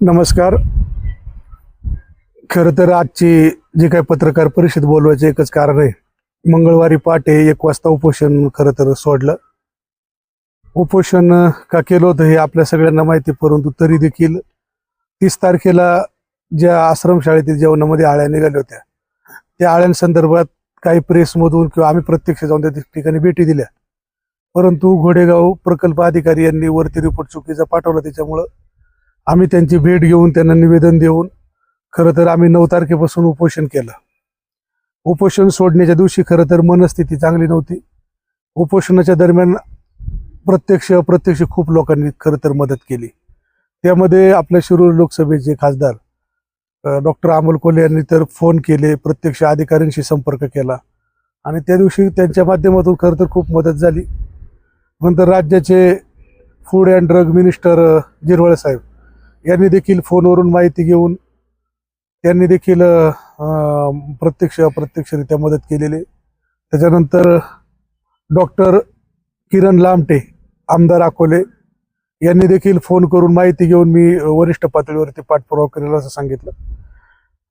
नमस्कार. खर तर आजची जी काही पत्रकार परिषद बोलवायचं एकच कारण आहे. मंगळवारी पहाटे एक वाजता उपोषण खरं तर सोडलं. उपोषण का केलं होतं हे आपल्या सगळ्यांना माहिती परंतु तरी देखील तीस तारखेला ज्या आश्रमशाळेतील जेवणामध्ये आळ्या निघाल्या होत्या. त्या आळ्यांसंदर्भात काही प्रेसमधून किंवा आम्ही प्रत्यक्ष जाऊन त्या ठिकाणी भेटी दिल्या. परंतु घोडेगाव प्रकल्प अधिकारी यांनी वरती रिपोर्ट चुकीचा पाठवला. त्याच्यामुळं आम्ही त्यांची भेट घेऊन त्यांना निवेदन देऊन खरं तर आम्ही नऊ तारखेपासून उपोषण केलं. उपोषण सोडण्याच्या दिवशी खरं तर मनस्थिती चांगली नव्हती. उपोषणाच्या दरम्यान प्रत्यक्ष अप्रत्यक्ष खूप लोकांनी खरं तर मदत केली. त्यामध्ये आपल्या शिरूर लोकसभेचे खासदार डॉक्टर अमोल कोले यांनी तर फोन केले प्रत्यक्ष अधिकाऱ्यांशी संपर्क केला. आणि त्या दिवशी त्यांच्या माध्यमातून खरं तर खूप मदत झाली. नंतर राज्याचे फूड अँड ड्रग मिनिस्टर अ, साहेब यांनी देखील फोनवरून माहिती घेऊन त्यांनी देखील प्रत्यक्ष अप्रत्यक्षरित्या मदत केलेली. त्याच्यानंतर डॉक्टर किरण लामटे आमदार अकोले यांनी देखील फोन करून माहिती घेऊन मी वरिष्ठ पातळीवरती पाठपुरावा करेल असं सांगितलं.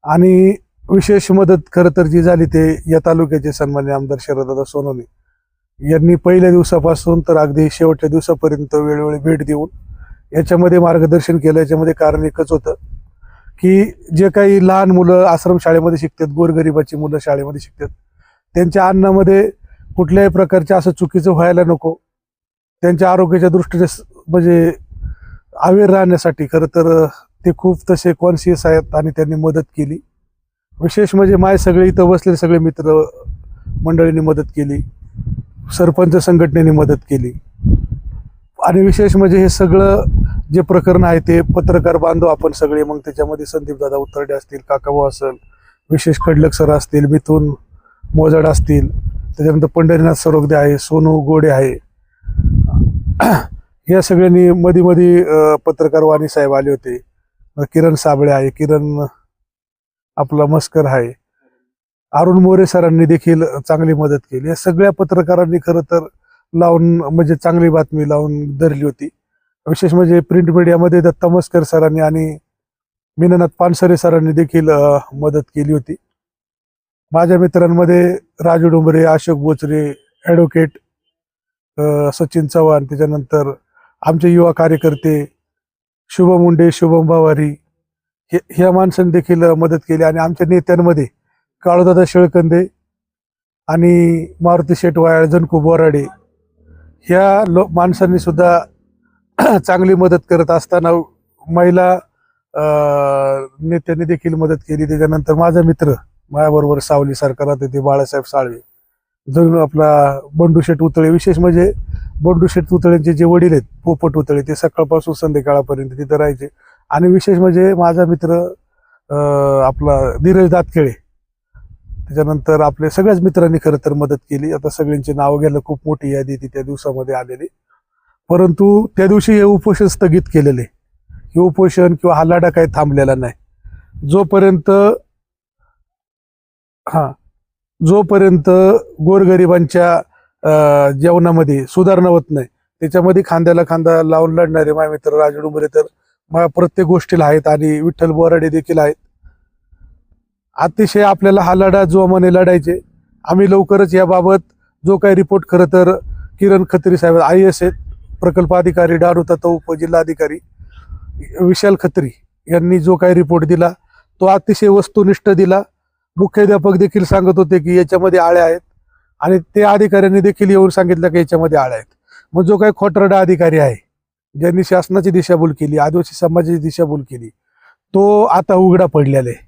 आणि विशेष मदत खरं तर जी झाली ते या तालुक्याचे सन्मान्य आमदार शरददादा सोनवणे. यांनी पहिल्या दिवसापासून तर अगदी शेवटच्या दिवसापर्यंत वेळोवेळी भेट देऊन याच्यामध्ये मार्गदर्शन केलं. याच्यामध्ये कारण एकच होतं की जे काही लहान मुलं आश्रमशाळेमध्ये शिकतात गोरगरिबाची मुलं शाळेमध्ये शिकतात त्यांच्या अन्नामध्ये कुठल्याही प्रकारचे असं चुकीचं व्हायला नको. त्यांच्या आरोग्याच्या दृष्टीने म्हणजे अवेअर राहण्यासाठी खरं तर ते खूप तसे कॉन्शियस आहेत आणि त्यांनी मदत केली. विशेष म्हणजे माय सगळे इथं बसलेले सगळे मित्र मंडळींनी मदत केली. सरपंच संघटनेने मदत केली. आणि विशेष म्हणजे हे सगळं जे प्रकरण आहे ते पत्रकार बांधव आपण सगळे मग त्याच्यामध्ये संदीपदादा उतरडे उत्तरडे असतील काकाभाऊ असेल विशेष खडलक सर असतील मिथून मोजाड असतील त्याच्यानंतर पंढरीनाथ सरोगदे आहे सोनू गोडे आहे. या सगळ्यांनी मध्ये मध्ये पत्रकार वाणी साहेब आले होते. किरण साबळे आहे किरण आपला मस्कर आहे. अरुण मोरे सरांनी देखील चांगली मदत केली. या सगळ्या पत्रकारांनी खरं तर लावून म्हणजे चांगली बातमी लावून धरली होती. विशेष म्हणजे प्रिंट मीडियामध्ये दत्ता मस्कर सरांनी आणि मीननाथ पानसरे सरांनी देखील मदत केली होती. माझ्या मित्रांमध्ये राजू डोंबरे अशोक बोचरे ॲडव्होकेट सचिन चव्हाण त्याच्यानंतर आमचे युवा कार्यकर्ते शुभम मुंडे शुभम भावारी हे ह्या माणसांनी देखील मदत केली आणि आमच्या नेत्यांमध्ये काळूदादा शेळकंदे आणि मारुती शेठ वायाळ जनकू बोराडे ह्या लो माणसांनी सुद्धा चांगली मदत करत असताना महिला नेत्यांनी देखील मदत केली. त्याच्यानंतर माझा मित्र माझ्याबरोबर सावली सरकारात येते बाळासाहेब साळवे. जणू आपला बंडू शेठ उतळे विशेष म्हणजे बंडू शेठ उतळेंचे जे वडील आहेत पोपट उतळे ते सकाळपासून संध्याकाळपर्यंत तिथं राहायचे. आणि विशेष म्हणजे माझा मित्र आपला धीरज दातखेळे त्याच्यानंतर आपल्या सगळ्याच मित्रांनी खरं तर मदत केली. आता सगळ्यांची नावं घ्यायला खूप मोठी यादी ती त्या दिवसामध्ये आलेली. परंतु त्या दिवशी हे उपोषण स्थगित केलेले. हे उपोषण किंवा हा लढा काही थांबलेला नाही. जोपर्यंत हा जोपर्यंत गोरगरिबांच्या जेवणामध्ये सुधारणा होत नाही त्याच्यामध्ये खांद्याला खांदा लावून लढणारे माझे मित्र राजडुंबरे तर माझ्या प्रत्येक गोष्टीला आहेत आणि विठ्ठल बोराडे देखील आहेत. अतिशय आपल्याला हा लढा जोमाने लढायचे आम्ही लवकरच याबाबत जो काही रिपोर्ट खरं तर किरण खत्री साहेब आय एस आहेत प्रकल्प अधिकारी डारुता तो उपजिल्हाधिकारी विशाल खत्री यांनी जो काही रिपोर्ट दिला तो अतिशय वस्तुनिष्ठ दिला. मुख्याध्यापक देखील सांगत होते की याच्यामध्ये आळ्या आहेत आणि त्या अधिकाऱ्यांनी देखील येऊन सांगितलं की याच्यामध्ये आळ्या आहेत. मग जो काही खोटरडा अधिकारी आहे ज्यांनी शासनाची दिशाभूल केली आदिवासी समाजाची दिशाभूल केली तो आता उघडा पडलेला आहे.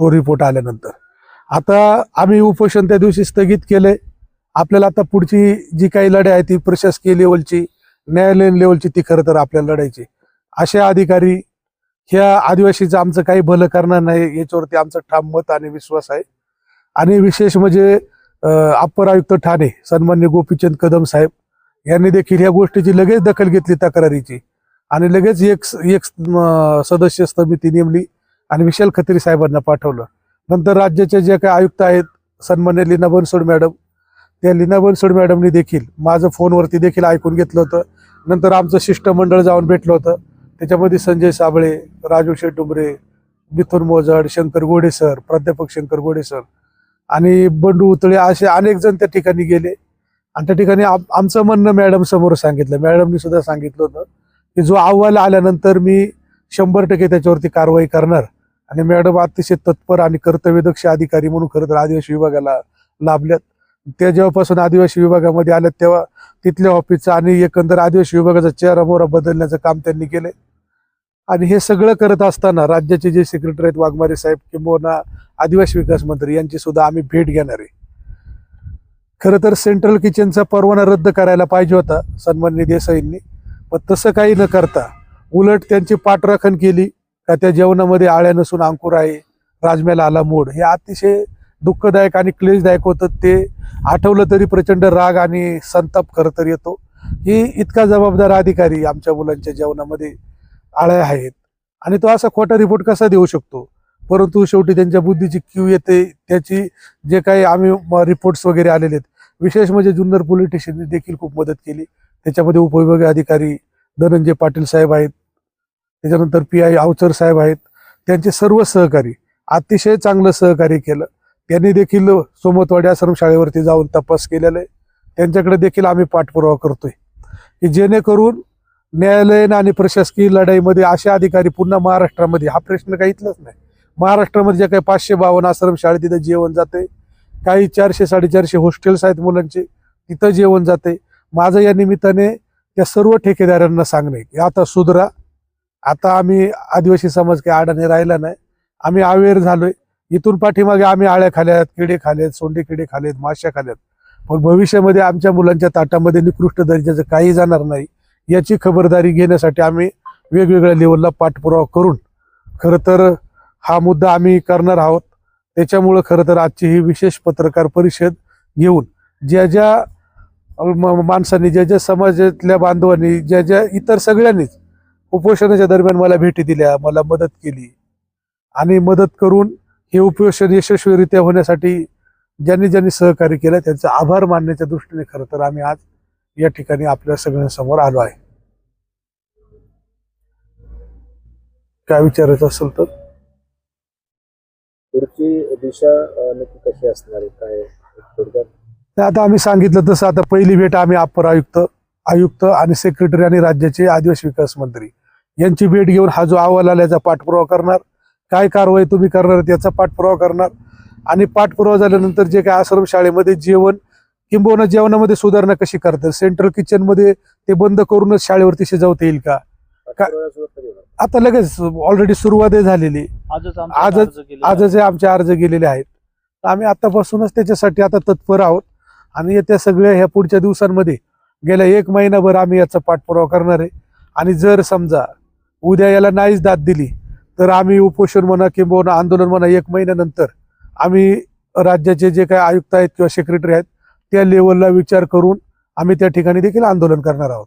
तो रिपोर्ट आल्यानंतर. आता आम्ही उपोषण त्या दिवशी स्थगित केले. आपल्याला आता पुढची जी काही लढाई आहे ती प्रशासकीय लेवलची न्यायालयीन लेवलची ती खरं तर आपल्याला लढायची. असे अधिकारी ह्या आदिवासीचं आमचं काही भलं करणार नाही याच्यावरती आमचं ठाम मत आणि विश्वास आहे. आणि विशेष म्हणजे अप्पर आयुक्त ठाणे सन्मान्य गोपीचंद कदम साहेब यांनी देखील ह्या गोष्टीची लगेच दखल घेतली तक्रारीची. आणि लगेच एक एक सदस्य समिती नेमली. आणि विशाल खत्री साहेबांना पाठवलं. नंतर राज्याचे जे काही आयुक्त आहेत सन्मान्य लीना बनसोड मॅडम त्या लीना बनसोड मॅडमनी देखील माझं फोनवरती देखील ऐकून घेतलं होतं. नंतर आमचं शिष्टमंडळ जाऊन भेटलं होतं. त्याच्यामध्ये संजय साबळे राजू शेटुंबरे मिथुन मोजड शंकर गोडे सर प्राध्यापक शंकर गोडे सर आणि बंडू उतळे असे अनेक जण त्या ठिकाणी गेले. आणि त्या ठिकाणी आम- आमचं म्हणणं मॅडम समोर सांगितलं. मॅडमनी सुद्धा सांगितलं होतं की जो अहवाल आल्यानंतर मी शंभर टक्के त्याच्यावरती कारवाई करणार. आणि मॅडम अतिशय तत्पर आणि कर्तव्यदक्ष अधिकारी म्हणून खरं तर आदिवासी विभागाला लाभल्यात. त्या जेव्हापासून आदिवासी विभागामध्ये आल्यात तेव्हा तिथल्या ऑफिसचा आणि एकंदर आदिवासी विभागाचा चेहरा मोहरा बदलण्याचं काम त्यांनी केले आणि हे सगळं करत असताना राज्याचे जे सेक्रेटरी आहेत वाघमारे साहेब किंबहुना आदिवासी विकास मंत्री यांची सुद्धा आम्ही भेट घेणार आहे. खरं तर सेंट्रल किचनचा परवाना रद्द करायला पाहिजे होता सन्मान्य देसाईंनी. पण तसं काही न करता उलट त्यांची पाठराखण केली. का त्या जेवणामध्ये आळ्या नसून अंकुर आहे राजम्याला आला मोड. हे अतिशय दुःखदायक आणि क्लेशदायक होतं. ते आठवलं तरी प्रचंड राग आणि संताप खरं तर येतो. की इतका जबाबदार अधिकारी आमच्या मुलांच्या जेवणामध्ये आळ्या आहेत. आणि तो असा खोटा रिपोर्ट कसा देऊ शकतो? परंतु शेवटी त्यांच्या बुद्धीची क्यू येते. त्याची जे काही आम्ही रिपोर्ट्स वगैरे आलेले आहेत विशेष म्हणजे जुन्नर पोलीस स्टेशनने देखील खूप मदत केली. त्याच्यामध्ये उपविभागीय अधिकारी धनंजय पाटील साहेब आहेत. त्याच्यानंतर पी आय अवचर साहेब आहेत. त्यांचे सर्व सहकारी अतिशय चांगलं सहकार्य केलं. त्यांनी देखील सोमतवाडी आश्रमशाळेवरती जाऊन तपास केलेला आहे. त्यांच्याकडे देखील आम्ही पाठपुरावा करतोय. की जेणेकरून न्यायालयीन आणि प्रशासकीय लढाईमध्ये असे अधिकारी पुन्हा महाराष्ट्रामध्ये हा प्रश्न काही इथलाच नाही. महाराष्ट्रामध्ये ज्या काही पाचशे बावन्न आश्रम शाळेत तिथं जेवण जाते. काही चारशे साडेचारशे हॉस्टेल्स आहेत मुलांचे तिथं जेवण जाते. माझं या निमित्ताने त्या सर्व ठेकेदारांना सांगणे की आता सुधरा आता आम्ही आदिवासी समाज काही आडाने राहिला नाही. आम्ही अवेअर झालोय. इथून पाठीमागे आम्ही आळ्या खाल्यात किडे खाल्यात सोंडे किडे खालेत माश्या खाल्यात. पण भविष्यामध्ये आमच्या मुलांच्या ताटामध्ये निकृष्ट दर्जाचं काही जाणार नाही याची खबरदारी घेण्यासाठी आम्ही वेगवेगळ्या लेवलला पाठपुरावा करून खरं तर हा मुद्दा आम्ही करणार आहोत. त्याच्यामुळं खरं तर आजची ही विशेष पत्रकार परिषद घेऊन ज्या ज्या म- माणसांनी ज्या ज्या समाजातल्या बांधवांनी ज्या ज्या इतर सगळ्यांनीच उपोषणाच्या दरम्यान मला भेटी दिल्या मला मदत केली. आणि मदत करून हे उपोषण यशस्वीरित्या होण्यासाठी ज्यांनी ज्यांनी सहकार्य केलं त्यांचा आभार मानण्याच्या दृष्टीने खरं तर आम्ही आज या ठिकाणी आपल्या सगळ्यांसमोर आलो आहे. काय विचारायचं असेल तर? पुढची दिशा नक्की कशी असणार आहे? काय थोडक्यात आता आम्ही सांगितलं तसं आता पहिली भेट आम्ही अप्पर आयुक्त आयुक्त आणि सेक्रेटरी आणि राज्याचे आदिवासी विकास मंत्री. यांची भेट घेऊन हा जो अहवाल आल्याचा पाठपुरावा करणार. काय कारवाई तुम्ही करणार त्याचा पाठपुरावा करणार. आणि पाठपुरावा झाल्यानंतर जे काय आश्रम शाळेमध्ये जेवण किंबहुना जेवणामध्ये सुधारणा कशी करतात? सेंट्रल किचनमध्ये ते बंद करूनच शाळेवरती शिजवता येईल का? आता लगेच ऑलरेडी सुरुवात झालेली. आजच आजच- आमचा अर्ज गेलेले आहेत. तर आम्ही आतापासूनच त्याच्यासाठी आता तत्पर आहोत. आणि येत्या सगळ्या ह्या पुढच्या दिवसांमध्ये गेल्या एक महिनाभर आम्ही याचा पाठपुरावा करणार आहे. आणि जर समजा उद्या याला नाहीच दाद दिली. तर आम्ही उपोषण म्हणा किंवा आंदोलन म्हणा एक महिन्यानंतर आम्ही राज्याचे जे काही आयुक्त आहेत किंवा सेक्रेटरी आहेत त्या लेवलला विचार करून आम्ही त्या ठिकाणी देखील आंदोलन करणार आहोत.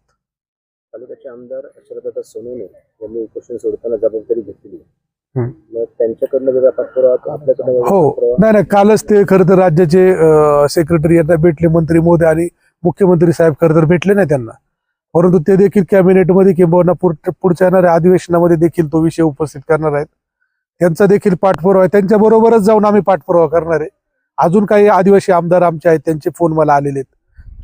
तालुक्याचे आमदार शरदत्ता सोनवणे यांनी उपोषण सोडताना जबाबदारी घेतली. हो. नाही नाही. कालच ते खरं तर राज्याचे सेक्रेटरी यांना भेटले मंत्री मोदी आणि मुख्यमंत्री साहेब खरं तर भेटले नाही त्यांना. परंतु ते देखील कॅबिनेटमध्ये किंवा पुढ- पुढच्या येणाऱ्या अधिवेशनामध्ये देखील तो विषय उपस्थित करणार आहेत. त्यांचा देखील पाठपुरावा आहे. त्यांच्या बरोबरच जाऊन आम्ही पाठपुरावा करणार आहे. अजून काही आदिवासी आमदार आमचे आहेत त्यांचे फोन मला आलेले आहेत.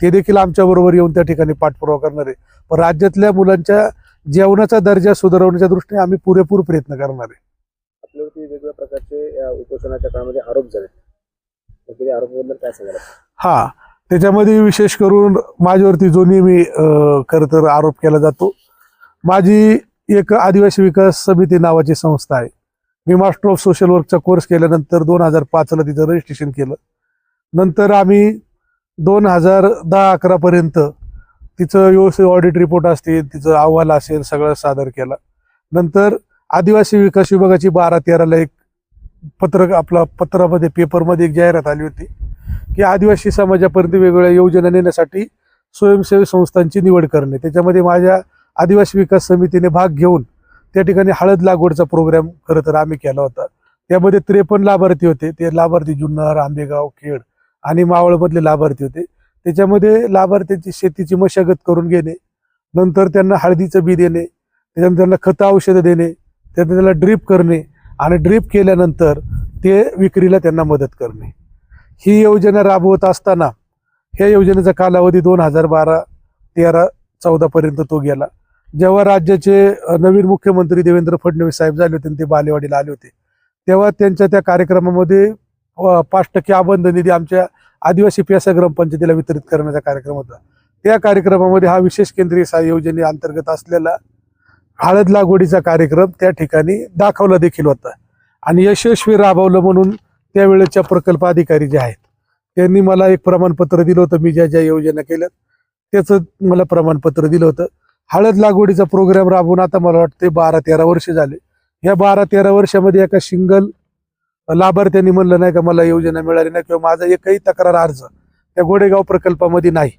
ते देखील आमच्या बरोबर येऊन त्या ठिकाणी पाठपुरावा करणार आहे. पण राज्यातल्या मुलांच्या जेवणाचा दर्जा सुधारवण्याच्या दृष्टीने आम्ही पुरेपूर प्रयत्न करणार आहे. आपल्यावरती वेगवेगळ्या प्रकारचे उपोषणाच्या काळामध्ये आरोप झाले. आरोपाबद्दल काय सांगाल? हा. त्याच्यामध्ये विशेष करून माझ्यावरती जो नेहमी खरं तर आरोप केला जातो माझी एक आदिवासी विकास समिती नावाची संस्था आहे. मी मास्टर ऑफ सोशल वर्कचा कोर्स केल्यानंतर दोन हजार पाचला तिचं रजिस्ट्रेशन केलं. नंतर आम्ही दोन हजार दहा अकरापर्यंत तिचं व्यवस्थित ऑडिट रिपोर्ट असतील तिचं अहवाल असेल सगळं सादर केला. नंतर आदिवासी विकास विभागाची बारा तेराला एक पत्रक आपला पत्रामध्ये पेपरमध्ये एक जाहिरात आली होती. की आदिवासी समाजापर्यंत वेगवेगळ्या योजना नेण्यासाठी स्वयंसेवी संस्थांची निवड करणे. त्याच्यामध्ये माझ्या आदिवासी विकास समितीने भाग घेऊन त्या ठिकाणी हळद लागवडचा प्रोग्राम खरं तर आम्ही केला होता. त्यामध्ये त्रेपन्न लाभार्थी होते. ते लाभार्थी जुन्नर आंबेगाव खेड आणि मावळमधले लाभार्थी होते. त्याच्यामध्ये लाभार्थ्यांची शेतीची मशागत करून घेणे नंतर त्यांना हळदीचं बी देणे त्याच्यानंतर त्यांना खतं औषधं देणे त्यानंतर त्याला ड्रीप करणे आणि ड्रीप केल्यानंतर ते विक्रीला त्यांना मदत करणे. ही योजना राबवत असताना ह्या योजनेचा कालावधी दोन हजार बारा तेरा चौदापर्यंत तो गेला. जेव्हा राज्याचे नवीन मुख्यमंत्री देवेंद्र फडणवीस साहेब झाले होते आणि ते बालेवाडीला आले होते तेव्हा त्यांच्या त्या कार्यक्रमामध्ये पाच टक्के आबंध निधी आमच्या आदिवासी पेसा ग्रामपंचायतीला वितरित करण्याचा कार्यक्रम होता. त्या कार्यक्रमामध्ये हा विशेष केंद्रीय सहाय्य योजनेअंतर्गत असलेला हळद लागवडीचा कार्यक्रम त्या ठिकाणी दाखवला देखील होता. आणि यशस्वी राबवलं म्हणून त्यावेळेच्या प्रकल्प अधिकारी जे आहेत त्यांनी मला एक प्रमाणपत्र दिलं होतं मी ज्या ज्या योजना केल्या त्याचं मला प्रमाणपत्र दिलं होतं. हळद लागवडीचा प्रोग्राम राबवून आता मला वाटते बारा तेरा वर्ष झाले. या बारा तेरा वर्षामध्ये एका सिंगल लाभार्थ्यांनी म्हणलं नाही का मला योजना मिळाली नाही किंवा माझा एकही तक्रार अर्ज त्या गोडेगाव प्रकल्पामध्ये नाही.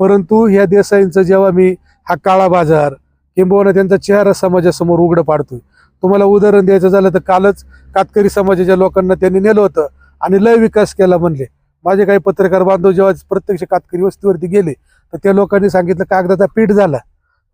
परंतु ह्या देसाईंचं जेव्हा मी हा काळा बाजार किंबहुना त्यांचा चेहरा समाजासमोर उघडं पाडतोय तुम्हाला उदाहरण द्यायचं झालं तर कालच कातकरी समाजाच्या लोकांना त्यांनी नेलं होतं आणि लय विकास केला म्हणले. माझे काही पत्रकार बांधव जेव्हा प्रत्यक्ष कातकरी वस्तीवरती गेले तर त्या लोकांनी सांगितलं कागदाचा पीठ झाला.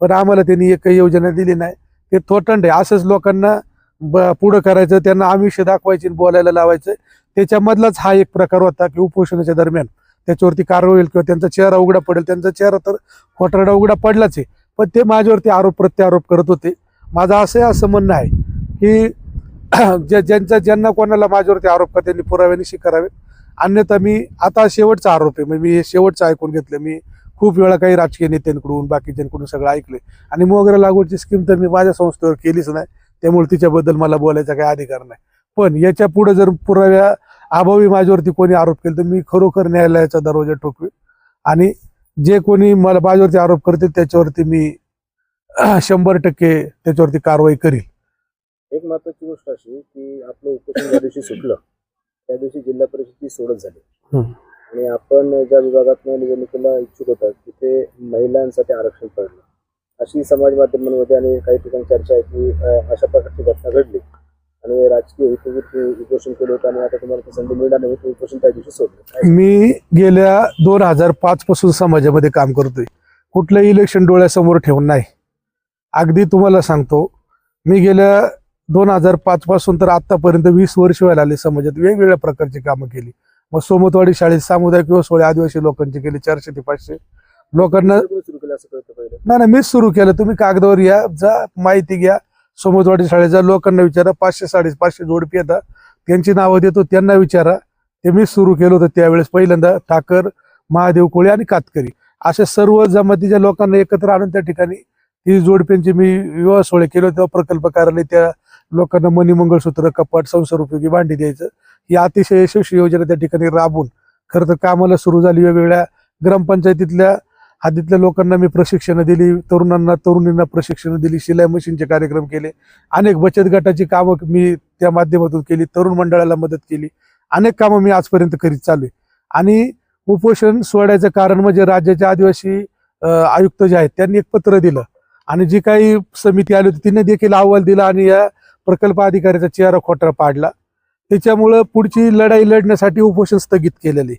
पण आम्हाला त्यांनी एकही योजना दिली नाही. ते थोटंड आहे. असंच लोकांना ब- पुढं करायचं त्यांना आमिष दाखवायची आणि बोलायला लावायचं. त्याच्यामधलाच हा एक प्रकार होता की उपोषणाच्या दरम्यान. त्याच्यावरती कारवाई होईल किंवा त्यांचा चेहरा उघडा पडेल त्यांचा चेहरा तर खोटरडा उघडा पडलाच आहे. पण ते माझ्यावरती आरोप प्रत्यारोप करत होते. माझं असं असं म्हणणं आहे की ज्या ज्यांचा ज्यांना कोणाला माझ्यावरती आरोप का त्यांनी पुराव्यानिशी करावे अन्यथा मी आता शेवटचा आरोप आहे. म्हणजे मी हे शेवटचं ऐकून घेतलं. मी खूप वेळा काही राजकीय नेत्यांकडून बाकीच्यांकडून सगळं ऐकलंय. आणि मोगरा लागवडची स्कीम तर मी माझ्या संस्थेवर केलीच नाही. त्यामुळे तिच्याबद्दल मला बोलायचा काही अधिकार नाही. पण याच्यापुढे जर पुराव्या अभावी माझ्यावरती कोणी आरोप केला तर मी खरोखर न्यायालयाचा दरवाजा ठोकवेल आणि जे कोणी मला माझ्यावरती आरोप करतील त्याच्यावरती मी शंभर टक्के त्याच्यावरती कारवाई करील. एक महत्वाची गोष्ट अशी की आपलं उपोषण ज्या दिवशी सुटलं त्या दिवशी जिल्हा परिषदची सोडत झाली. आणि आपण ज्या विभागात निवडणुकीला इच्छुक होतात तिथे महिलांसाठी आरक्षण पडलं. अशी समाज माध्यमांमध्ये आणि काही ठिकाणी चर्चा आहे की अशा प्रकारची घटना घडली. आणि राजकीय उपोषण केलं होतं आणि आता तुम्हाला संधी मिळणार नाही ते उपोषण त्या दिवशी सोडलं. मी गेल्या दोन हजार पाच पासून समाजामध्ये काम करतोय. कुठलंही इलेक्शन डोळ्यासमोर ठेवून नाही. अगदी तुम्हाला सांगतो मी गेल्या दोन हजार पाच पासून तर आतापर्यंत वीस वर्ष व्हायला आले समाजात वेगवेगळ्या प्रकारची कामं केली. मग सोमतवाडी शाळेत सामुदायिक सोळे आदिवासी लोकांची केली चारशे ते पाचशे. लोकांना नाही नाही मीच सुरू केलं. तुम्ही कागदावर या जा माहिती घ्या. सोमतवाडी शाळेच्या लोकांना विचारा. पाचशे साडे पाचशे जोडपी येतात त्यांची नावं देतो त्यांना विचारा. ते मी सुरू केलं होतं त्यावेळेस. पहिल्यांदा ठाकर महादेव कोळी आणि कातकरी. अशा सर्व जमातीच्या लोकांना एकत्र आणून त्या ठिकाणी ही जोडप्यांची मी विवाह सोहळे केले तेव्हा प्रकल्प कार्यालय त्या लोकांना मनी मंगळसूत्र कपाट संसार उपयोगी भांडी द्यायचं. ही अतिशय यशस्वी योजना त्या ठिकाणी राबून खरं तर कामाला सुरू झाली वेगवेगळ्या ग्रामपंचायतीतल्या हद्दीतल्या लोकांना मी प्रशिक्षणं दिली तरुणांना तरुणींना प्रशिक्षणं दिली शिलाई मशीनचे कार्यक्रम केले. अनेक बचत गटाची कामं मी त्या माध्यमातून केली तरुण मंडळाला मदत केली. अनेक कामं मी आजपर्यंत करीत चालू आहे. आणि उपोषण सोडायचं कारण म्हणजे राज्याचे आदिवासी आयुक्त जे आहेत त्यांनी एक पत्र दिलं. आणि जी काही समिती आली होती तिने देखील अहवाल दिला आणि या प्रकल्प अधिकाऱ्याचा चेहरा खोटा पाडला. त्याच्यामुळं पुढची लढाई लढण्यासाठी उपोषण स्थगित केलेले.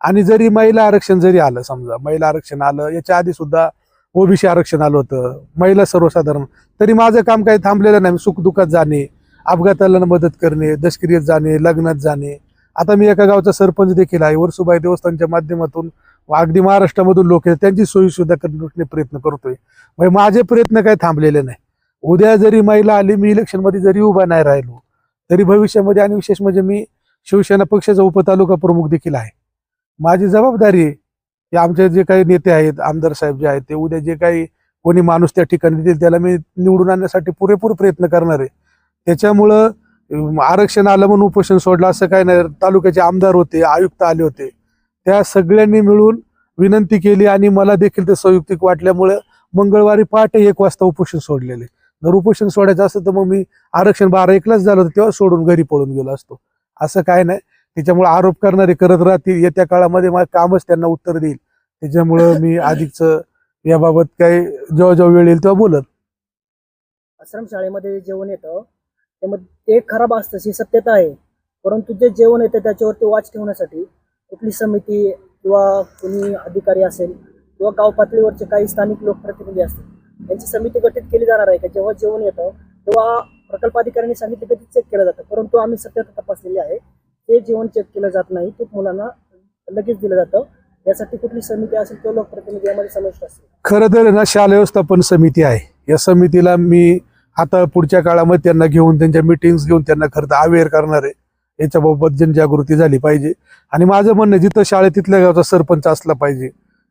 आणि जरी महिला आरक्षण जरी आलं समजा महिला आरक्षण आलं याच्या आधी सुद्धा ओबीसी आरक्षण आलं होतं महिला सर्वसाधारण तरी माझं काम काही थांबलेलं नाही. सुखदुःखात जाणे अपघाताला मदत करणे दष्क्रियेत जाणे लग्नात जाणे. आता मी एका गावचा सरपंच देखील आहे. वरसुबाई देवस्थानच्या माध्यमातून अगदी महाराष्ट्रामधून लोक आहेत त्यांची सोयीसुद्धा सुद्धा करण्याचे प्रयत्न करतोय. म्हणजे माझे प्रयत्न काही थांबलेले नाही. उद्या जरी महिला आली मी इलेक्शनमध्ये जरी उभा नाही राहिलो तरी भविष्यामध्ये आणि विशेष म्हणजे मी शिवसेना पक्षाचा उपतालुका प्रमुख देखील आहे. माझी जबाबदारी आहे की आमचे जे काही नेते आहेत आमदार साहेब जे आहेत ते उद्या जे काही कोणी माणूस त्या ठिकाणी देतील त्याला मी निवडून आणण्यासाठी पुरेपूर प्रयत्न करणार आहे. त्याच्यामुळं आरक्षण आलं म्हणून उपोषण सोडलं असं काय नाही. तालुक्याचे आमदार होते आयुक्त आले होते. त्या सगळ्यांनी मिळून विनंती केली आणि मला देखील ते संयुक्तिक वाटल्यामुळे मंगळवारी पहाटे एक वाजता उपोषण सोडलेले. जर उपोषण सोडायचं असतं तर मग मी आरक्षण बारा एकलाच झालं होतं तेव्हा सोडून घरी पळून गेलो असतो. असं काय नाही. त्याच्यामुळे आरोप करणारे करत राहतील. येत्या काळामध्ये माझं कामच त्यांना उत्तर देईल. त्याच्यामुळं मी अधिकच याबाबत काय जेव्हा जेव्हा वेळ येईल तेव्हा बोलत. आश्रम शाळेमध्ये जे जेवण येतं ते खराब असतं ही सत्यता आहे. परंतु जे जेवण येतं त्याच्यावरती वाच ठेवण्यासाठी कुठली समिती किंवा कोणी अधिकारी असेल किंवा गाव पातळीवरचे काही स्थानिक लोकप्रतिनिधी असतील त्यांची समिती गठीत केली जाणार आहे का? जेव्हा जेवण येतं तेव्हा प्रकल्प अधिकाऱ्यांनी सांगितलं की चेक केलं जातं. परंतु आम्ही सत्यता तपासलेली आहे ते जेवण चेक केलं जात नाही. ते मुलांना लगेच दिलं जातं. यासाठी कुठली समिती असेल किंवा लोकप्रतिनिधी यामध्ये समाविष्ट असेल खरं तर ना शालेय व्यवस्थापन समिती आहे. या समितीला मी आता पुढच्या काळामध्ये त्यांना घेऊन त्यांच्या मिटिंग्स घेऊन त्यांना खरं तर अवेअर करणार आहे. याच्याबाबत जनजागृती झाली पाहिजे. आणि माझं म्हणणं आहे, जिथं शाळेत तिथल्या गावचा सरपंच असला पाहिजे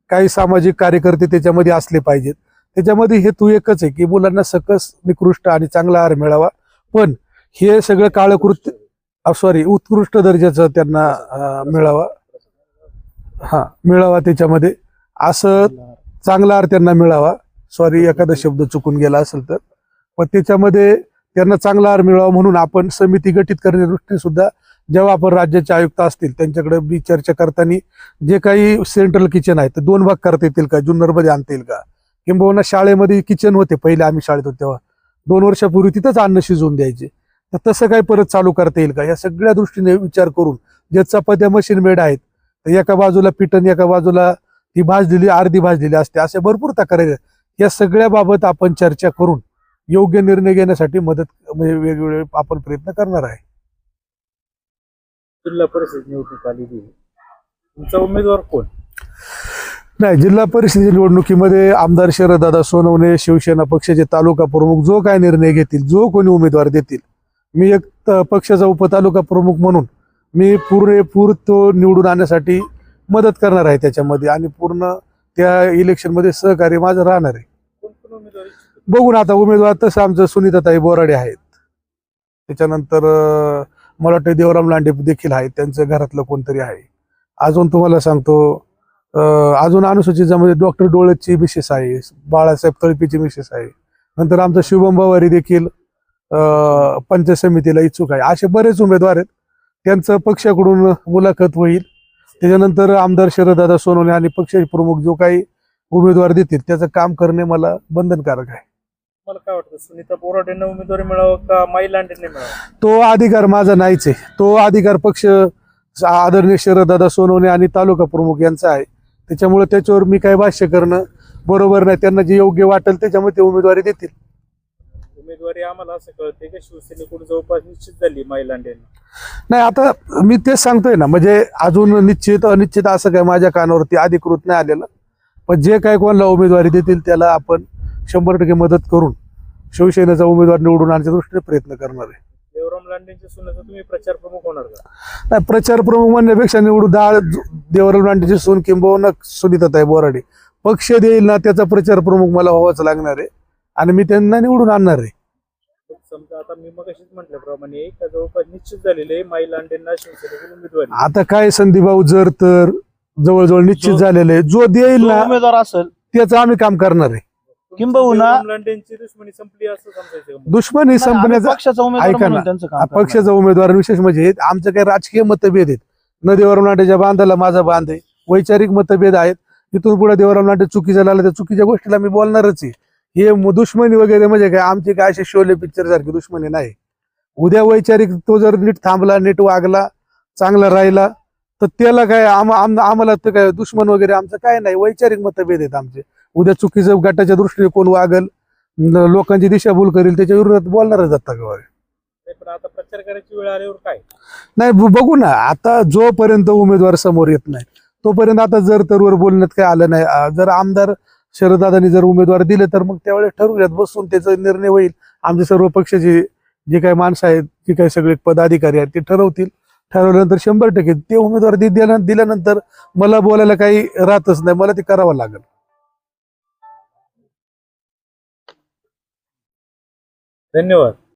काही सामाजिक कार्यकर्ते त्याच्यामध्ये असले पाहिजेत. त्याच्यामध्ये हेतू एकच आहे की मुलांना सकस निकृष्ट आणि चांगला आहार मिळावा. पण हे सगळं काळकृत्य सॉरी उत्कृष्ट दर्जाचं त्यांना मिळावा. हा मिळावा त्याच्यामध्ये. असं चांगला आहार त्यांना मिळावा. सॉरी एखादा शब्द चुकून गेला असेल तर. पण त्याच्यामध्ये त्यांना चांगला आहार मिळावा म्हणून आपण समिती गठीत करण्याच्या दृष्टीने सुद्धा जेव्हा आपण राज्याचे आयुक्त असतील त्यांच्याकडे बी चर्चा करताना जे काही सेंट्रल किचन आहे तर दोन भाग करता येतील का? जुन्नरमध्ये आणता येईल का? किंबहुना शाळेमध्ये किचन होते पहिले आम्ही शाळेत होतो तेव्हा. दोन वर्षापूर्वी तिथंच अन्न शिजवून द्यायचे. तर तसं काय परत चालू करता येईल का? या सगळ्या दृष्टीने विचार करून जे चपात्या मशीन मेड आहेत तर एका बाजूला पिटन एका बाजूला ती भाजलेली अर्धी भाजलेली असते. असे भरपूर तक्रारी आहेत. या सगळ्या बाबत आपण चर्चा करून योग्य निर्णय घेण्यासाठी मदत म्हणजे वेगवेगळे आपण प्रयत्न करणार आहे. जिल्हा परिषद निवडणूक आलेली. तुमचा उमेदवार कोण? नाही जिल्हा परिषदेच्या निवडणुकीमध्ये आमदार शरददादा सोनवणे शिवसेना पक्षाचे तालुका प्रमुख जो काय निर्णय घेतील जो कोणी उमेदवार देतील. मी एक पक्षाचा उपतालुका प्रमुख म्हणून मी पुरेपूर तो निवडून आणण्यासाठी मदत करणार आहे त्याच्यामध्ये आणि पूर्ण त्या इलेक्शनमध्ये सहकार्य माझं राहणार आहे. बघून आता उमेदवार तसं आमचं सुनीताताई बोराडे आहेत. त्याच्यानंतर मला वाटतं देवराम लांडे देखील आहेत. त्यांचं घरातलं कोणतरी आहे. अजून तुम्हाला सांगतो अजून अनुसूचित जमाती डॉक्टर डोळेची मिसेस आहे. बाळासाहेब तळपीची मिसेस आहे. नंतर आमचं शुभम पवारी देखील पंच पंचायत समितीला इच्छुक आहे. असे बरेच उमेदवार आहेत. त्यांचं पक्षाकडून मुलाखत होईल. त्याच्यानंतर आमदार शरददादा सोनवणे आणि पक्षाचे प्रमुख जो काही उमेदवार देतील त्याचं काम करणे मला बंधनकारक आहे. मला काय वाटतं? सुनीता बोराडेंना उमेदवारी मिळावं का माई लांडेंना मिळावं? तो अधिकार माझा नाहीच आहे. तो अधिकार पक्ष आदरणीय शरददादा सोनवणे आणि तालुका प्रमुख यांचा आहे. त्याच्यामुळे त्याच्यावर मी काय भाष्य करणं बरोबर नाही. त्यांना जे योग्य वाटेल त्याच्यामध्ये ते उमेदवारी देतील. उमेदवारी आम्हाला असं कळते की शिवसेनेकडून जवळपास निश्चित झाली माई लांडेंना नाही आता मी तेच सांगतोय ना म्हणजे अजून निश्चित अनिश्चित असं काय माझ्या कानावरती अधिकृत नाही आलेलं. पण जे काय कोणाला उमेदवारी देतील त्याला आपण शंभर टक्के मदत करून शिवसेनेचा उमेदवार निवडून आणण्याच्या दृष्टीने प्रयत्न करणार आहे. देवराम लांडेंच्या सुनाचा तुम्ही प्रचार प्रमुख होणार का? नाही प्रचार प्रमुख म्हणण्यापेक्षा निवडून डाळ देवराम लांडेची सोन किंबहुना सुनीताताई बोराडे. पक्ष देईल ना त्याचा प्रचार प्रमुख मला व्हावाच लागणार आहे. आणि मी त्यांना निवडून आणणार आहे. समजा आता मी मग म्हटल्याप्रमाणे का जवळपास निश्चित झालेले आहे माई लांडेंना शिवसेनेकडून उमेदवारी आता काय संदीभाऊ जर तर जवळजवळ निश्चित झालेलं आहे जो देईल ना उमेदवार असेल. त्याचं आम्ही काम करणार आहे. किंबहुना- दुश्मनी संपली असं समजायचं संपण्याचा पक्षाचा उमेदवार ऐका म्हणून ना. त्यांचं काम हा करणार. पक्षाचा उमेदवार विशेष म्हणजे आमचे काही राजकीय मतभेद आहेत. न देवराम लांडेच्या बांधाला माझा बांध आहे. वैचारिक मतभेद आहेत. तिथून पुढे देवराम लांडे चुकीचा लागला त्या चुकीच्या गोष्टीला मी बोलणारच आहे. हे मु- दुश्मनी वगैरे म्हणजे काय? आमची काय असे शोले पिक्चर सारखी दुश्मनी नाही. उद्या वैचारिक तो जर नीट थांबला नीट वागला चांगला राहिला तर त्याला काय आम- आम- आम्हाला तर काय दुश्मन वगैरे आमचं काय नाही. वैचारिक मतभेद आहेत आमचे. उद्या चुकीचं गटाच्या दृष्टीने कोण वागल लोकांची दिशाभूल करेल त्याच्या विरोधात बोलणारच आता प्रचार करायची वेळ आल्यावर काय? नाही बघू ना आता जोपर्यंत उमेदवार समोर येत नाही तोपर्यंत आता जर तरवर बोलण्यात काय आलं नाही जर आमदार शरदादांनी जर उमेदवार दिले तर मग त्यावेळेस ठरवूयात बसून त्याचा निर्णय होईल. आमचे सर्व पक्षाचे जे काही माणसं आहेत जे काही सगळे पदाधिकारी आहेत ते ठरवतील. ठरवल्यानंतर शंभर टक्के ते उमेदवार दिल्यानंतर मला बोलायला काही राहतच नाही मला ते करावं लागेल. धन्यवाद.